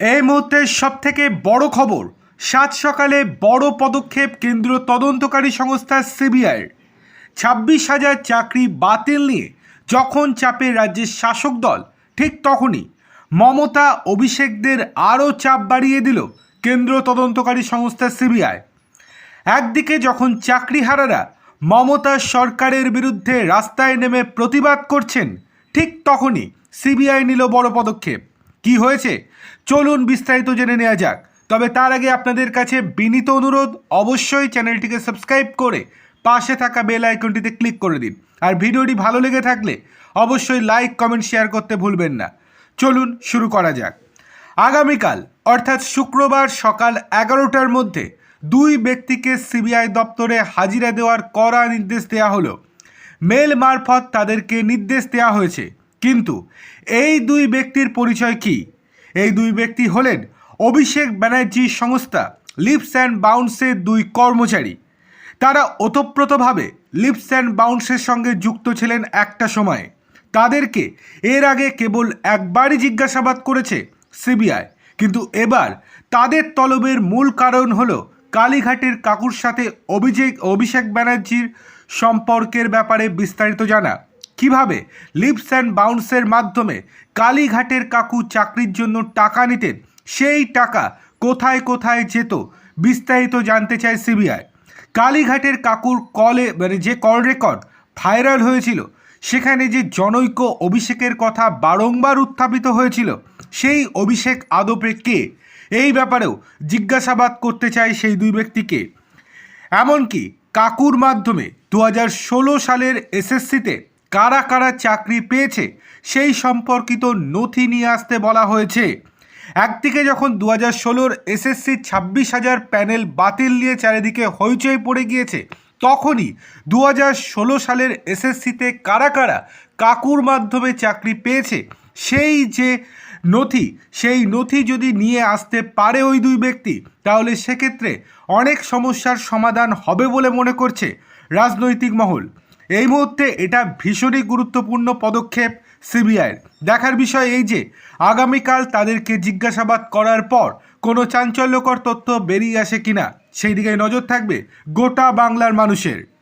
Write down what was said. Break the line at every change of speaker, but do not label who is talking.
এই মুহূর্তে সব থেকে বড় খবর, সাত সকালে বড় পদক্ষেপ কেন্দ্রীয় তদন্তকারী সংস্থা সিবিআইয়ের ছাব্বিশ হাজার চাকরি বাতিল নিয়ে যখন চাপে রাজ্যের শাসক দল, ঠিক তখনই মমতা অভিষেকদের আরও চাপ বাড়িয়ে দিল কেন্দ্র তদন্তকারী সংস্থা সিবিআই। একদিকে যখন চাকরিহারারা মমতা সরকারের বিরুদ্ধে রাস্তায় নেমে প্রতিবাদ করছেন, ঠিক তখনই সিবিআই নিল বড় পদক্ষেপ। কি হয়েছে? চলুন বিস্তারিত জেনে নেওয়া যাক। তবে তার আগে আপনাদের কাছে বিনীত অনুরোধ, অবশ্যই চ্যানেলটিকে সাবস্ক্রাইব করে পাশে থাকা বেল আইকনটিতে ক্লিক করে দিন। আর ভিডিওটি ভালো লেগে থাকলে অবশ্যই লাইক, কমেন্ট, শেয়ার করতে ভুলবেন না। চলুন শুরু করা যাক। আগামীকাল, অর্থাৎ শুক্রবার সকাল এগারোটার মধ্যে দুই ব্যক্তিকে সিবিআই দপ্তরে হাজিরা দেওয়ার কড়া নির্দেশ দেওয়া হলো। মেল মারফত তাদেরকে নির্দেশ দেওয়া হয়েছে। কিন্তু এই দুই ব্যক্তির পরিচয় কি? এই দুই ব্যক্তি হলেন অভিষেক ব্যানার্জি সংস্থা লিপস অ্যান্ড বাউন্সের দুই কর্মচারী। তারা ওতপ্রোতভাবে লিপস অ্যান্ড বাউন্সের সঙ্গে যুক্ত ছিলেন একটা সময়ে। তাদেরকে এর আগে কেবল একবারই জিজ্ঞাসাবাদ করেছে সিবিআই। কিন্তু এবার তাদের তলবের মূল কারণ হল কালীঘাটের কাকুর সাথে অভিষেক অভিষেক ব্যানার্জির সম্পর্কের ব্যাপারে বিস্তারিত জানা। কীভাবে লিপস অ্যান্ড বাউন্সের মাধ্যমে কালীঘাটের কাকু চাকরির জন্য টাকা নিতেন? সেই টাকা কোথায় কোথায় যেত? বিস্তারিত জানতে চায় সিবিআই কালীঘাটের কাকুর কলে মানে যে কল রেকর্ড ভাইরাল হয়েছিল, সেখানে যে জনৈক অভিষেকের কথা বারংবার উত্থাপিত হয়েছিল, সেই অভিষেক আদপে কে? এই ব্যাপারেও জিজ্ঞাসাবাদ করতে চায় সেই দুই ব্যক্তিকে এমনকি কাকুর মাধ্যমে দু সালের এসএসসিতে কারা কারা চাকরি পেয়েছে, সেই সম্পর্কিত নথি নিয়ে আসতে বলা হয়েছে। একদিকে যখন দু হাজার ষোলোর এসএসসি ছাব্বিশ হাজার প্যানেল বাতিল নিয়ে চারিদিকে হইচই পড়ে গিয়েছে, তখনই দু ষোলো সালের এসএসসিতে কারা কারা কাকুর মাধ্যমে চাকরি পেয়েছে, সেই যে নথি, সেই নথি যদি নিয়ে আসতে পারে ওই দুই ব্যক্তি, তাহলে সেক্ষেত্রে অনেক সমস্যার সমাধান হবে বলে মনে করছে রাজনৈতিক মহল। এই মুহূর্তে এটা ভীষণই গুরুত্বপূর্ণ পদক্ষেপ সিবিআইয়ের। দেখার বিষয় এই যে, আগামীকাল তাদেরকে জিজ্ঞাসাবাদ করার পর কোনো চাঞ্চল্যকর তথ্য বেরিয়ে আসে কিনা, সেই দিকে নজর থাকবে গোটা বাংলার মানুষের।